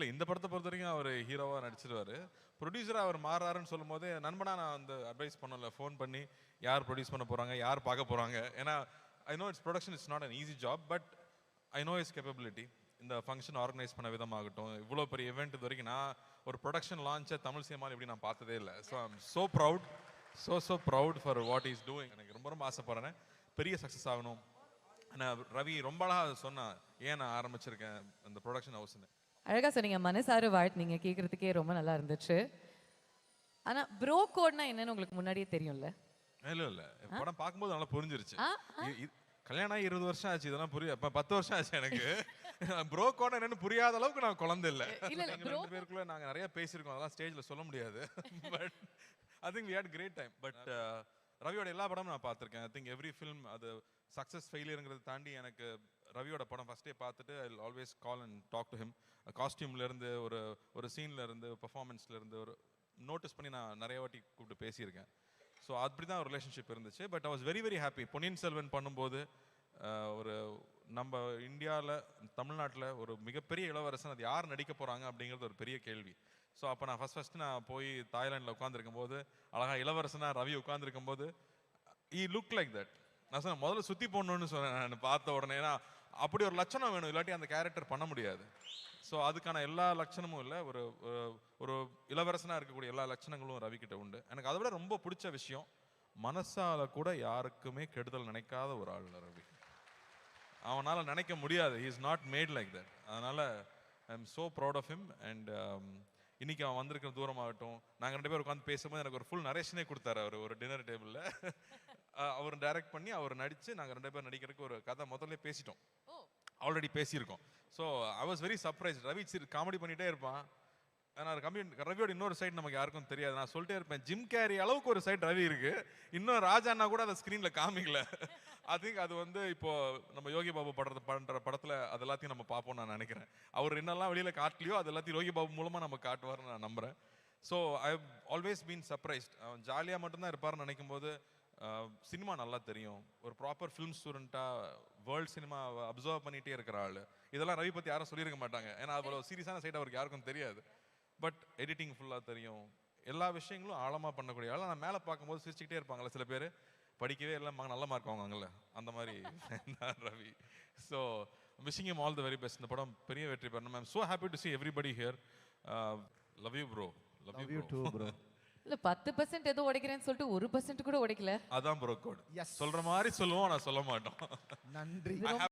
இல்லை இந்த படத்தை பொறுத்த வரைக்கும் அவர் ஹீரோவாக நடிச்சிருவாரு. ப்ரொடியூசராக அவர் மாறாருன்னு சொல்லும் போதே நண்பனா நான் வந்து அட்வைஸ் பண்ணல ஃபோன் பண்ணி யார் ப்ரொடியூஸ் பண்ண போறாங்க யார் பார்க்க போறாங்க. ஏன்னா I know it's production it's not an easy job but I know is capability இந்த ஃபங்க்ஷன் ஆர்கனைஸ் பண்ண விதமாகட்டும் இவ்வளோ பெரிய இவெண்ட் இது வரைக்கும் நான் ஒரு ப்ரொடக்ஷன் லான்ச்சை தமிழ் சினிமாவில் இப்படி நான் பார்த்ததே இல்லை. So I'm so proud so so proud for what is doing எனக்கு ரொம்ப ரொம்ப ஆசைப்படுறேன். பெரிய சக்ஸஸ் ஆகணும். நான் ரவி ரொம்ப அழகாக சொன்னான் ஏன் நான் ஆரம்பிச்சிருக்கேன் அந்த ப்ரொடக்ஷன் ஹவுஸ்னு அழகா சொன்னீங்க மனசார வாழ்த்துனீங்க கேட்கறதுக்கே ரொம்ப நல்லா இருந்துச்சு. ஆனா ப்ரோ கோட்னா என்னன்னு உங்களுக்கு முன்னாடியே தெரியும்ல? இல்ல இல்ல. படம் பார்க்கும்போது நல்லா புரிஞ்சிருச்சு. இ- கல்யாணம் ஆகி இருபது வருஷம் ஆச்சு இதெல்லாம் புரிய இப்ப பத்து வருஷம் ஆச்சு எனக்கு. ப்ரோ கோட் என்னன்னு புரியாத அளவுக்கு நான் குழந்தை இல்ல. இல்ல, இல்ல, bro- ரெண்டு பேருக்குள்ள நாங்க நிறைய பேசியிருக்கோம் அதெல்லாம் ஸ்டேஜ்ல சொல்ல முடியாது. But I think we had great time but ரவியோட எல்லா படமும் நான் பார்த்திருக்கேன். ஐ திங்க் எவ்ரி ஃபிலிம் அது சக்ஸஸ் ஃபெயிலியருங்கிறத தாண்டி எனக்கு ரவியோட படம் ஃபஸ்ட்டே பார்த்துட்டு I always call and talk to him காஸ்டியூம்லேருந்து ஒரு ஒரு சீன்ல இருந்து ஒரு நோட்டீஸ் பண்ணி நான் நிறைய வாட்டி கூப்பிட்டு பேசியிருக்கேன். ஸோ அப்படி தான் ஒரு ரிலேஷன்ஷிப் இருந்துச்சு. But I was very very happy Ponniyin Selvan பண்ணும்போது ஒரு நம்ம இந்தியாவில் தமிழ்நாட்டில் ஒரு மிகப்பெரிய இளவரசன் அது யார் நடிக்க போகிறாங்க அப்படிங்கிறது ஒரு பெரிய கேள்வி. ஸோ அப்போ நான் ஃபஸ்ட் ஃபஸ்ட்டு நான் போய் தாய்லாண்டில் உட்காந்துருக்கும் போது அழகாக இளவரசனா ரவி உட்காந்துருக்கும் போது ஈ லுக் லைக் தட் நான் சொன்னேன் முதல்ல சுற்றி போடணும்னு சொன்னேன் நான் பார்த்த உடனே. ஏன்னா அப்படி ஒரு லட்சணம் வேணும். இல்லாட்டி அந்த கேரக்டர் பண்ண முடியாது. ஸோ அதுக்கான எல்லா லட்சணமும் இல்லை. ஒரு ஒரு- இளவரசனாக இருக்கக்கூடிய எல்லா லட்சணங்களும் ரவிக்கிட்ட உண்டு. எனக்கு அதை விட ரொம்ப பிடிச்ச விஷயம் மனசால கூட யாருக்குமே கெடுதல் நினைக்காத ஒரு ஆள் ரவி. அவனால் நினைக்க முடியாது. He is not mad like that அதனால் I am so proud of him and இன்னைக்கு அவன் வந்திருக்கிற தூரமாகட்டும். நாங்கள் ரெண்டு பேரும் உட்காந்து பேசும்போது எனக்கு ஒரு ஃபுல் நரேஷனே கொடுத்தாரு அவர் ஒரு டின்னர் டேபிளில் அவர் டைரக்ட் பண்ணி அவர் நடிச்சு நாங்கள் ரெண்டு பேரும் நடிக்கிறதுக்கு ஒரு கதை முதல்ல பேசிட்டோம். ஆல்ரெடி பேசியிருக்கோம். So I was very surprise Ravi சரி காமெடி பண்ணிட்டே இருப்பான். ஆனால் கம்மி ரவியோட இன்னொரு சைடு நமக்கு யாருக்கும் தெரியாது. நான் சொல்லிட்டே இருப்பேன் ஜிம் கேரி அளவுக்கு ஒரு சைடு ரவி இருக்கு. இன்னும் ராஜாண்ணா கூட அதை ஸ்க்ரீனில் காமிக்கல. ஐ திங்க் அது வந்து இப்போ நம்ம யோகி பாபு படத்தை பண்ற படத்துல அது எல்லாத்தையும் நம்ம பார்ப்போம் நான் நினைக்கிறேன். அவர் என்னெல்லாம் வெளியில காட்டலையோ அது எல்லாத்தையும் யோகி பாபு மூலமா நம்ம காட்டுவார்னு நான் நம்புறேன். So I always been surprised அவன் ஜாலியாக மட்டும்தான் இருப்பார்னு நினைக்கும் போது சினிமா நல்லா தெரியும். ஒரு ப்ராப்பர் ஃபிலிம் ஸ்டூடெண்ட்டாக வேர்ல்ட் சினிமா அப்சர்வ் பண்ணிகிட்டே இருக்கிற ஆள். இதெல்லாம் ரவி பற்றி யாரும் சொல்லியிருக்க மாட்டாங்க. ஏன்னா அவ்வளோ சீரியஸான சைட் அவருக்கு யாருக்கும் தெரியாது. பட் எடிட்டிங் ஃபுல்லாக தெரியும். எல்லா விஷயங்களும் ஆழமாக பண்ணக்கூடிய ஆள். நான் மேலே பார்க்கும்போது சிரிச்சுக்கிட்டே இருப்பாங்கல்ல சில பேர். படிக்கவே இல்லை நல்ல மார்க் வாங்குவாங்கல்ல. அந்த மாதிரி Ravi. So wishing him all the very best இந்த படம் பெரிய வெற்றி பெறணும் ma'am so happy to see everybody here. Love you bro love you you too bro இல்ல பத்து பர்சன்ட் ஏதோ உடைக்கிறேன்னு சொல்லிட்டு ஒரு பர்சன்ட் கூட உடைக்கல. அதான் ப்ரோ கோட். சொல்ற மாதிரி சொல்லுவோம் நான் சொல்ல மாட்டோம். நன்றி.